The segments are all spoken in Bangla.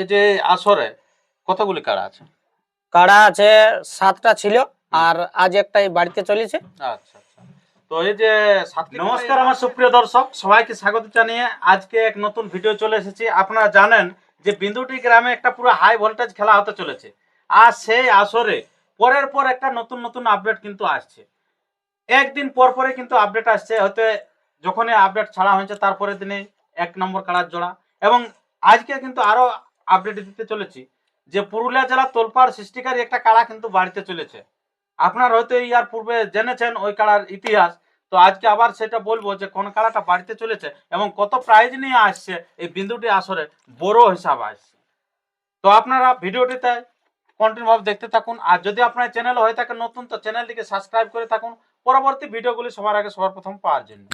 এই যে আসরে কতগুলি কাড়া আছে? কাড়া আছে সাতটা ছিল আর আজ একটাই বাড়িতে চলেছে। আচ্ছা আচ্ছা। তো এই যে নমস্কার আমার সুপ্রিয় দর্শক সবাইকে স্বাগত জানিয়ে আজকে এক নতুন ভিডিও চলে এসেছি। আপনারা জানেন যে বিন্দুটি গ্রামে একটা পুরো হাই ভোল্টেজ খেলা হতে চলেছে। আর সেই আসরে পরের পর একটা নতুন নতুন আপডেট কিন্তু আসছে। একদিন পর পরে কিন্তু আপডেট আসছে হয়তো যখনই আপডেট ছাড়া হয়েছে তারপরে দিনে এক নম্বর কাড়ার জোড়া। এবং আজকে কিন্তু আরও আপডেট দিতে চলেছি, যে পুরুলিয়া জেলা তোলপাড় সৃষ্টিকারী একটা কাড়া কিন্তু বাড়িতে চলেছে। আপনার হয়তো ইয়ার পূর্বে জেনেছেন ওই কাড়ার ইতিহাস, তো আজকে আবার সেটা বলব যে কোন কাড়াটা বাড়িতে চলেছে এবং কত প্রাইজ নিয়ে আসছে, এই বিন্দুটি আসরে বড় হিসাব আসছে। তো আপনারা ভিডিওটিতে কন্টিনিউ ভাবে দেখতে থাকুন, আর যদি আপনার চ্যানেল হয়ে থাকে নতুন, তো চ্যানেলটিকে সাবস্ক্রাইব করে থাকুন। পরবর্তী ভিডিওগুলি সবার আগে সবার প্রথম পাওয়ার জন্য।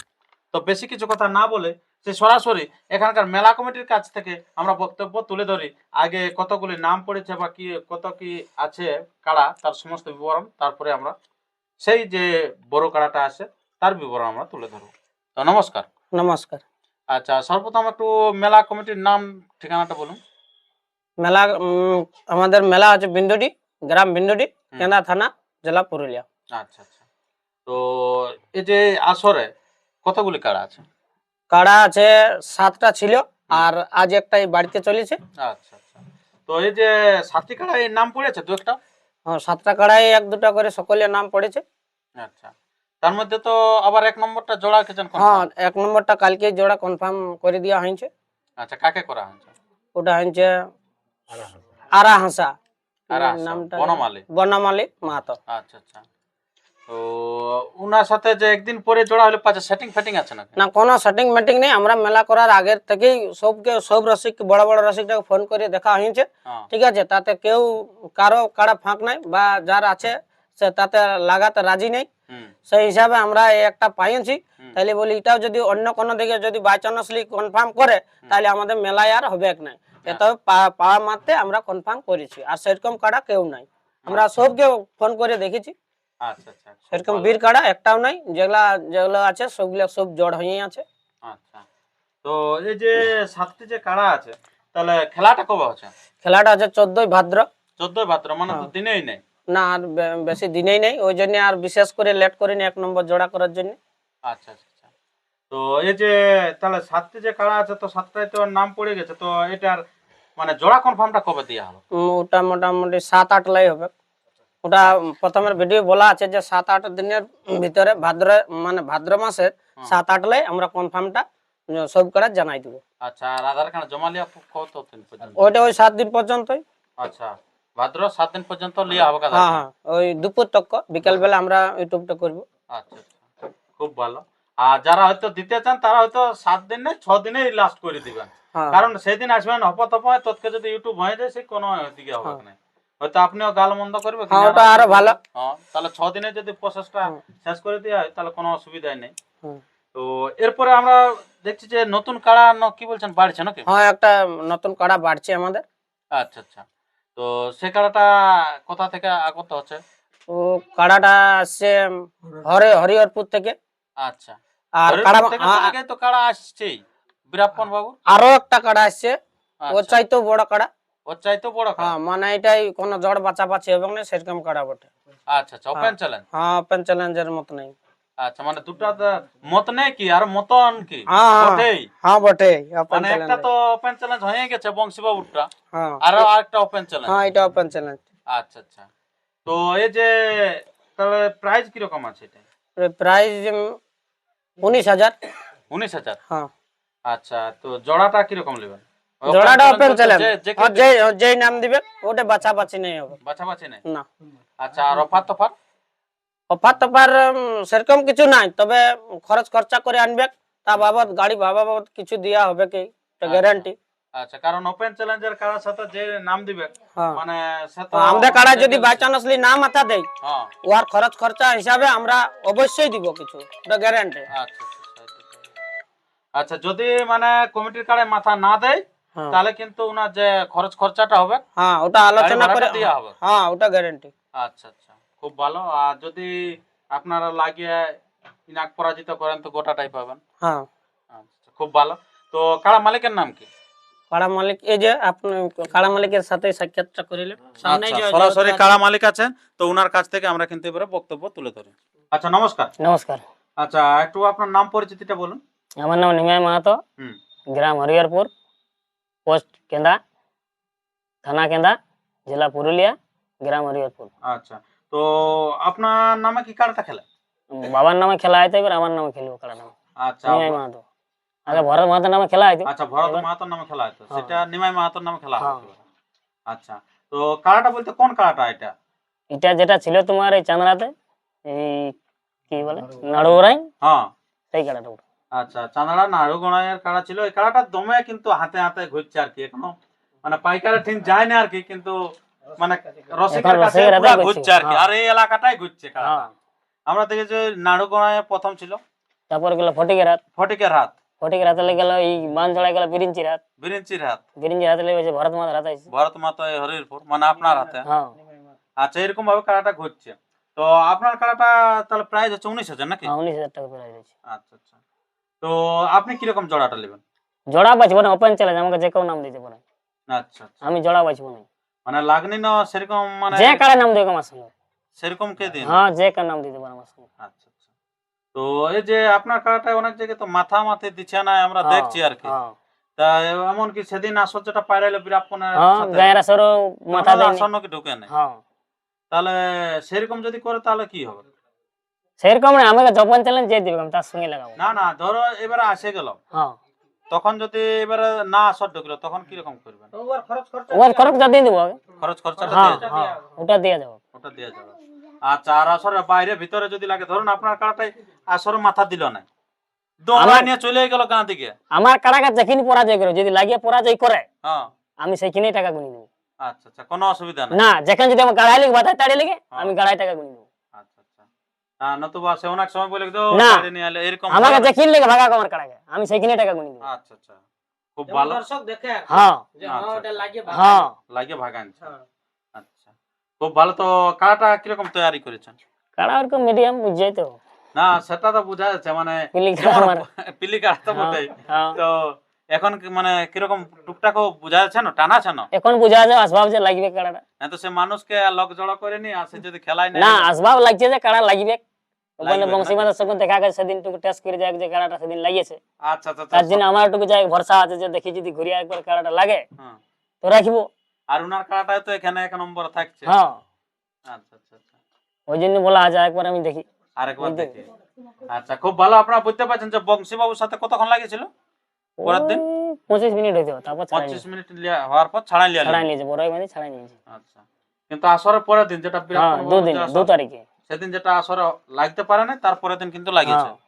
তো বেশি কিছু কথা না বলে সে সরাসরি এখানকার মেলা কমিটির কাছ থেকে আমরা বক্তব্য তুলে ধরি। আগে কতগুলি নাম পড়েছে বা কি কত কি আছে কাড়া তার সমস্ত বিবরণ তারপরে আমরা সেই যে বড় কাড়াটা আছে তার বিবরণ আমরা তুলে ধরব। তো নমস্কার। নমস্কার। আচ্ছা সর্বপ্রথম একটু মেলা কমিটির নাম ঠিকানাটা বলুন। মেলা আমাদের মেলা আছে বিন্দুটি গ্রাম বিন্দুটি কেনা থানা জেলা পুরুলিয়া। আচ্ছা আচ্ছা। তো এই যে আসরে কতগুলি কাড়া আছে? কাড়া আছে সাতটা ছিল আর আজ একটাই বাড়িতে চলেছে। আচ্ছা আচ্ছা। তো এই যে সাতটি কাড়া এর নাম পড়েছে দু একটা? হ্যাঁ, সাতটা কাড়াই এক দুটা করে সকলের নাম পড়েছে। আচ্ছা। তার মধ্যে তো আবার এক নম্বরটা জোড়া খেয়েছেন হ্যাঁ এক নম্বরটা কালকে জোড়া কনফার্ম করে দেওয়া হয়েছে। আচ্ছা কাকে করা হয়েছে? ওটা হয়েছে আরা হাসা আরা হাসা, নামটা বনমালী। বনমালী মাহাতো। আচ্ছা আচ্ছা। তো উনার সাথে যে একদিন পরে জোড়া হলে পাচ্ছে সেটিং ফেটিং আছে না কোনো সেটিং মেটিং নেই। আমরা মেলা করার আগের থেকেই সবকে সব রসিক বড় বড় রসিকটাকে ফোন করে দেখা হয়েছে। হ্যাঁ। ঠিক আছে তাতে কেউ কারও কারা ফাঁক নাই বা যার আছে সে তাতে লাগাতে রাজি নেই। সেই হিসাবে আমরা একটা পাইছি তাহলে বলি এটাও যদি অন্য কোনো দিকে যদি বাই চান্সলি কনফার্ম করে তাহলে আমাদের মেলায় আর হবে না হ্যাঁ। তবে পাওয়া মাত্রে আমরা কনফার্ম করেছি। আর সেরকম কাড়া কেউ নাই। আমরা সবকে ফোন করে দেখেছি। আচ্ছা আচ্ছা সেরকম বীর কাড়া একটাও নাই যেগুলা যেগুলো আছে সবগুলো সব জড় হয়ে আছে। আচ্ছা তো এই যে সাতটি যে কাড়া আছে তাহলে খেলাটা কবে হচ্ছে? খেলাটা আছে চোদ্দই ভাদ্র। চোদ্দই ভাদ্র মানে তো হ্যাঁ। দিনেই নেই? না আর বেশি দিনেই নেই ওই জন্য আর বিশেষ করে লেট করিনি এক নম্বর জোড়া করার জন্য। আচ্ছা আচ্ছা আচ্ছা। তো এই যে তাহলে সাতটি যে কাড়া আছে তো সাতটায় তো নাম পড়ে গেছে তো এটার মানে জোড়া কনফার্মটা কবে দেওয়া হবে ওটা মোটামুটি সাত আট লাই হবে। ওটা প্রথমের ভিডিও বলা আছে যে সাত আট দিনের ভিতরে ভাদ্র মানে ভাদ্র মাসের সাত আট লাই আমরা কনফার্মটা সব করে জানাই দিব। আচ্ছা আর আধার কার্ড জমা লিয়া কত দিন পর্যন্ত? ওইটা ওই সাত দিন পর্যন্তই। আচ্ছা ভাদ্র সাত দিন পর্যন্ত লিয়া হবে আধার হ্যাঁ হ্যাঁ ওই দুপুর তক বিকাল বেলা আমরা ইউটিউবটা করব। আচ্ছা আচ্ছা খুব ভালো। আর যারা হয়তো দিতে চান তারা হয়তো সাত দিন ছ দিনে লাস্ট করে দিবেন। হ্যাঁ। কারণ সেদিন আসবেন হপ তপ হয় তোকে যদি ইউটিউব হয়ে যায় সে কোনো দিকে হবে না। হয়তো আপনিও গাল মন্দ করবে হ্যাঁ ওটা আরও ভালো। হ্যাঁ তাহলে ছ দিনে যদি প্রসেসটা শেষ করে দেওয়া হয় তাহলে কোনো অসুবিধাই নেই। তো এরপরে আমরা দেখছি যে নতুন কাড়া ন- কি বলছেন বাড়ছে নাকি? হ্যাঁ একটা নতুন কাড়া বাড়ছে আমাদের। আচ্ছা আচ্ছা। তো সে কাড়াটা কোথা থেকে আগত হচ্ছে? ও কাড়াটা আসছে হরে হরিহরপুর থেকে। আচ্ছা। আর কাড়া তো কাড়া আসছেই বীরাপ্পন বাবু। আরও একটা কাড়া আসছে। ও আচ্ছা চাইতেও বড় কাড়া। ওর চাইতো বড় হ্যাঁ মানে এটাই কোনো জড় বাঁচাবাচি হবে না সেরকম কাড়া বটে আচ্ছা আচ্ছা ওপেন চ্যালেঞ্জ হ্যাঁ ওপেন চ্যালেঞ্জের মতো নেই। আচ্ছা মানে দুটা তো- মত নেই কি? আর মতন কি? হ্যাঁ হ্যাঁ, বটেই। হ্যাঁ বটে মানে একটা তো ওপেন চ্যালেঞ্জ হয়ে গেছে বংশী বাবুরটা হ্যাঁ। আরও আরেকটা ওপেন চ্যালেঞ্জ হ্যাঁ এটা ওপেন চ্যালেঞ্জ আচ্ছা আচ্ছা। তো এই যে তাহলে প্রাইস কীরকম আছে এটা? প্রাইস উনিশ হাজার। উনিশ হাজার? হ্যাঁ। আচ্ছা তো জোড়াটা কীরকম নেবেন? ওই জোড়াটা ওপেন চ্যালেঞ্জ যে- যেই নাম দিবে ওটা বাছাবাছি নেই হবে বাছাবাছি নেই না আচ্ছা আর অফার তফার অফার উম, সেরকম কিছু নাই তবে খরচ খরচা করে আনবে তা বাবদ গাড়ি ভাবা বাবদ কিছু দেওয়া হবে কি গ্যারান্টি আচ্ছা কারণ ওপেন চ্যালেঞ্জের কারার সাথে যে নাম দিবে মানে আমাদের কাড়া যদি বাই চান্সলি না মাথা দেয় হ্যাঁ ওর খরচ খরচা হিসাবে আমরা অবশ্যই দিব কিছু এটা গ্যারান্টি আচ্ছা আচ্ছা, যদি মানে কমিটির কাড়ে মাথা না দেয় তাহলে কিন্তু ওনার যে খরচ খরচাটা হবে হ্যাঁ ওটা আলোচনা করে দেয়া হবে? হ্যাঁ ওটা গ্যারান্টি আচ্ছা আচ্ছা খুব ভালো। আর যদি আপনারা লাগিয়ে ইনাক পরাজিত করেন তো গোটাটাই পাবেন। হ্যাঁ। আচ্ছা খুব ভালো। তো কাড়া মালিকের নাম কি? কাড়া মালিক এই যে আপনি কাড়া মালিকের সাথে সাক্ষাৎটা করিলেন। সামনে আচ্ছা যে সরাসরি কাড়া মালিক আছেন তো ওনার কাছ থেকে আমরা কিন্তু এবারে বক্তব্য তুলে ধরি। আচ্ছা নমস্কার। নমস্কার। আচ্ছা একটু আপনার নাম পরিচিতিটা বলুন। আমার নাম নিমাই মাহাতো। গ্রাম হরিহরপুর। পোস্ট কেন্দা থানা কেন্দা জেলা পুরুলিয়া গ্রাম হরিহরপুর আচ্ছা তো আপনার নামে কি কাড়াটা খেলে বাবার নামে খেলা হয়তো এবার আমার নামে খেলব কাড়া নামে আচ্ছা নিমাই মাহাতো আগে ভরত মাহাতো নামে খেলা হয়তো আচ্ছা ভরত মাহাতোর নামে খেলা হতো হ্যাঁ। সেটা নিমাই মাহাতোর নামে খেলা হ্যাঁ। হতো আচ্ছা তো কাড়াটা বলতে কোন কাড়াটা এটা এটা যেটা ছিল তোমার এই চাঁদরাতে এই কি বলে নাড়ুরাই হ্যাঁ সেই কাড়াটা ওটা। আচ্ছা চাঁদড়া নাড়ু গোড়াইয়ের কাড়া ছিল। এই কাড়াটা দমে কিন্তু হাতে হাতে ঘুরছে আর কি এখনও। মানে পাইকারে ঠিক যায় না আর কি কিন্তু মানে রসিকের কাছে ঘুরছে আর কি। হ্যাঁ। আর এই এলাকাটাই ঘুরছে কাড়াটা হ্যাঁ। আমরা দেখেছি নাড়ু গোড়াইয়ের প্রথম ছিল। তারপর গেল ফটিকের হাত। ফটিকের হাত। ফটিকের হাতে গেল এই বান চড়াই গেল বিরিঞ্চির হাত। বিরিঞ্চির হাত। বিরিঞ্চির হাতে লেগেছে ভরত মাহাতো হাত ভরত মাতা হরিরপুর মানে আপনার হাতে। হ্যাঁ। আচ্ছা এরকম ভাবে কাড়াটা ঘুরছে। তো আপনার কাড়াটা তাহলে প্রাইস হচ্ছে উনিশ হাজার নাকি? উনিশ হাজার টাকা প্রাইস আছে আচ্ছা আচ্ছা। তো আপনি কীরকম জোড়াটা নেবেন? জোড়া বাঁচবো না ওপেন চ্যালেঞ্জ আমাকে যে কেউ নাম দিতে পারে। আচ্ছা আচ্ছা। আমি জোড়া বাঁচবো না। মানে লাগনি না সেরকম মানে যে কারে নাম দেবে আমার সঙ্গে। সেরকম কে দিন হ্যাঁ যে কার নাম দিতে পারে আমার সঙ্গে। আচ্ছা আচ্ছা। তো এই যে আপনার কাড়াটায় অনেক জায়গায় তো মাথা মাথে দিচ্ছে না আমরা হ্যাঁ, দেখছি আর কি। হ্যাঁ। তা এমন কি সেদিন আসরটা পাইরাইলো বিরাপনের হ্যাঁ সাথে? গায়ের আসরও মাথা ওনারা দেয়নি। আসন্ন কি ঢুকে নেই। হ্যাঁ। তাহলে সেরকম যদি করে তাহলে কি হবে? সেরকম না আমাকে যখন চ্যালেঞ্জ যে দিবে আমি তার সঙ্গে লাগাবো। না না ধরো এবারে আসে গেল। হ্যাঁ। তখন যদি এবারে না আসর ঢুকলো তখন কীরকম করবেন? ওর খরচ খরচ ওর যা দিয়ে দেবো খরচ খরচাটা হ্যাঁ দিয়ে যাবে। হ্যাঁ ওটা দিয়ে যাব ওটা দিয়ে যাবে। আচ্ছা আর আসরের বাইরে ভিতরে যদি লাগে ধরুন আপনার কাড়াটাই আসরে মাথা দিল না। আমার- নিয়ে চলে গেল গাঁ দিকে। আমার কারাগার যেখানে পরাজয় করে যদি লাগিয়ে পরাজয় করে হ্যাঁ। আমি সেইখানেই টাকা গুনি দেবো। আচ্ছা আচ্ছা কোনো অসুবিধা নেই। না যেখানে যদি আমার গাড়াই লেগে বাধায় তাড়িয়ে লেগে আমি গাড়াই টাকা গুনি দেবো আচ্ছা আচ্ছা না নতুবা সে অনেক সময় বলে এরকম। ভাগা আমি সেইখানে টাকা গুনি আচ্ছা আচ্ছা। খুব ভালো। হ্যাঁ। আচ্ছা, আচ্ছা। হ্যাঁ। লাগিয়ে ভাগান আচ্ছা। খুব ভালো। তো কাটা কীরকম তৈরি করেছেন? কারা ওরকম মিডিয়াম বুঝছই তো। না সেটা তো বোঝা যাচ্ছে মানে পিলি যেমন কাড়া আমার। পিলি কাটা তো হ্যাঁ, হ্যাঁ। তো এখন মানে কীরকম টুকটাকও বোঝা যাচ্ছে না? টানা আছে না? এখন বুঝা যায় আসবাব যে লাগবে কাড়াটা। না তো সে মানুষকে লক জড়ো করে নি আসে যদি খেলায় না আসবাব লাগছে যে কাড়া লাগবে। ওখানে লাগবে, বংশী নাকি? মাতার সঙ্গে দেখা গেছে সেদিন টুকু টেস্ট করে যায় যে কাড়াটা সেদিন লাগিয়েছে। আচ্ছা আচ্ছা তার আচ্ছা। জন্য আমার টুকু যাই ভরসা আছে যে দেখি যদি ঘুরিয়ে একবার কাড়াটা লাগে হ্যাঁ। তো রাখব। আর উনার তো এখানে এক নম্বর থাকছে। হ্যাঁ। আচ্ছা আচ্ছা ওই জন্য বলা আছে একবার আমি দেখি। আরেকবার দেখি। আচ্ছা খুব ভালো। আপনারা বুঝতে পারছেন যে বংশী বাবুর সাথে কতক্ষণ লাগিয়েছিল? পরের দিন? ওই মিনিট হইতে তারপর ছাড়াই পঁচিশ মিনিট হওয়ার পর ছাড়াই লিয়া ছাড়াই নিয়েছে বড় মানে ছাড়াই আচ্ছা। কিন্তু আসরের পরের দিন যেটা হ্যাঁ বীরপ্পন বাবুর দুদিন যে দু তারিখে। সেদিন যেটা আসরে লাগতে পারে না তারপরের দিন কিন্তু লাগিয়েছে। হ্যাঁ।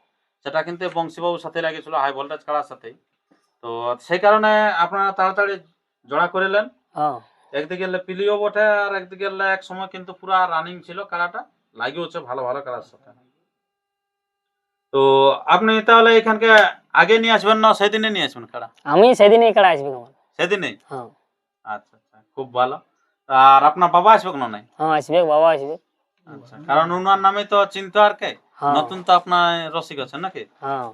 সেটা কিন্তু বংশী সাথে লাগিয়েছিল হাই ভোল্টেজ কাড়ার সাথেই। তো সেই কারণে আপনারা তাড়াতাড়ি জোড়া করিলেন হ্যাঁ। একদিকে পিলিও বটে আর একদিকে এক সময় কিন্তু পুরা রানিং ছিল কাড়াটা লাগিয়েছে ভালো ভালো কাড়ার সাথে। তো আপনি তাহলে এখানকে আগে নিয়ে আসবেন না সেদিনে নিয়ে আসবেন কাড়া আমি সেদিনই কাড়া আসবে আমার সেদিনেই? হ্যাঁ। আচ্ছা আচ্ছা খুব ভালো। আর আপনার বাবা আসবে না নাই? হ্যাঁ আসবে বাবা আসবে। আচ্ছা কারণ ওনার নামে তো চিন্তা আর কে? হ্যাঁ। নতুন তো আপনার রসিক আছেন নাকি? হ্যাঁ।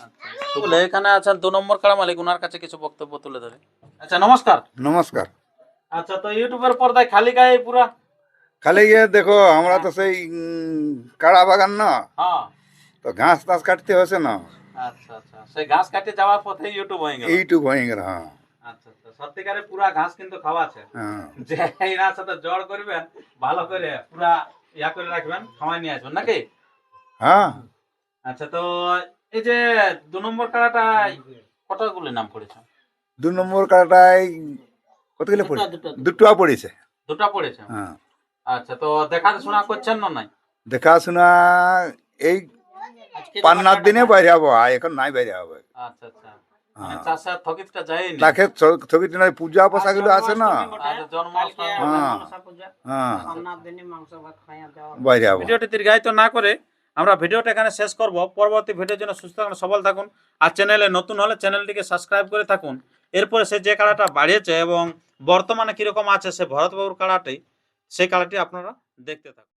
আচ্ছা বলে এখানে আছেন দু নম্বর কাড়া মালিক ওনার কাছে কিছু বক্তব্য তুলে ধরে। আচ্ছা নমস্কার। নমস্কার। আচ্ছা তো ইউটিউবের পর্দায় খালি গায়ে পুরা? খালি গিয়ে দেখো আমরা তো সেই কাড়া বাগান না। হ্যাঁ। তো ঘাস টাস কাটতে হয়েছে না। আচ্ছা আচ্ছা। সেই ঘাস কাটে যাওয়ার পথে ইউটিউব হয়ে গেল। এইটুকু হয়ে গেল হ্যাঁ। আচ্ছা আচ্ছা। সত্যিকারে পুরা ঘাস কিন্তু খাওয়া আছে। হ্যাঁ। যে এনার সাথে জড় করবেন ভালো করে পুরা ইয়া করে রাখবেন খাওয়াই নিয়ে আসবেন নাকি? হ্যাঁ। আচ্ছা তো এই যে দু নম্বর কাড়াটা কতগুলি নাম পড়েছে? দু নম্বর কাড়াটাই কতগুলো পড়ে? দুটো পড়েছে। দুটা পড়েছে? হ্যাঁ। আচ্ছা তো দেখাশোনা করছেন না নাই? দেখাশোনা এই পান্নার দিনে বাইরে হব এখন নাই বাইরে হবে। আচ্ছা আচ্ছা। মানে হ্যাঁ। টিনের পূজা পোশাকগুলো আছে না? আচ্ছা হ্যাঁ। হ্যাঁ। ভিডিওটি দীর্ঘায়িত না করে আমরা ভিডিওটা এখানে শেষ করব। পরবর্তী ভিডিওর জন্য সুস্থ থাকুন সবল থাকুন। আর চ্যানেলে নতুন হলে চ্যানেলটিকে সাবস্ক্রাইব করে থাকুন। এরপরে সে যে কালাটা বাড়িয়েছে এবং বর্তমানে কীরকম আছে সে ভরতবাবুর কালাটি সেই কালাটি আপনারা দেখতে থাকুন।